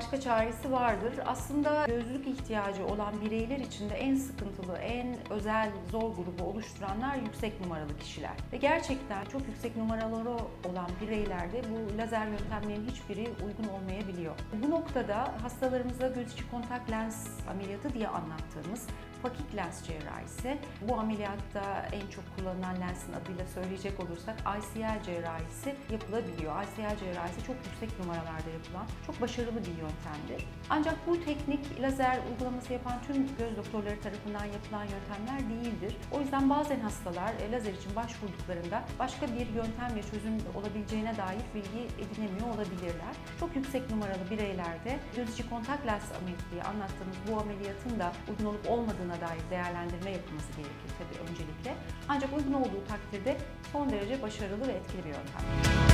çaresi vardır. Aslında gözlük ihtiyacı olan bireyler için de en sıkıntılı, en özel, zor grubu oluşturanlar yüksek numaralı kişiler. Ve gerçekten çok yüksek numaraları olan bireylerde bu lazer yöntemlerin hiçbiri uygun olmayabiliyor. Bu noktada hastalarımıza göz içi kontak lens ameliyatı diye anlattığımız fakik lens cerrahisi. Bu ameliyatta en çok kullanılan lensin adıyla söyleyecek olursak ICL cerrahisi yapılabiliyor. ICL cerrahisi çok yüksek numaralarda yapılan çok başarılı bir yöntemdir. Ancak bu teknik lazer uygulaması yapan tüm göz doktorları tarafından yapılan yöntemler değildir. O yüzden bazen hastalar e, lazer için başvurduklarında başka bir yöntemle çözüm olabileceğine dair bilgi edinemiyor olabilirler. Çok yüksek numaralı bireylerde göz içi kontak lens ameliyatı anlattığımız bu ameliyatın da uygun olup olmadığına dair değerlendirme yapılması gerekir tabii öncelikle. Ancak uygun olduğu takdirde son derece başarılı ve etkili bir yöntem.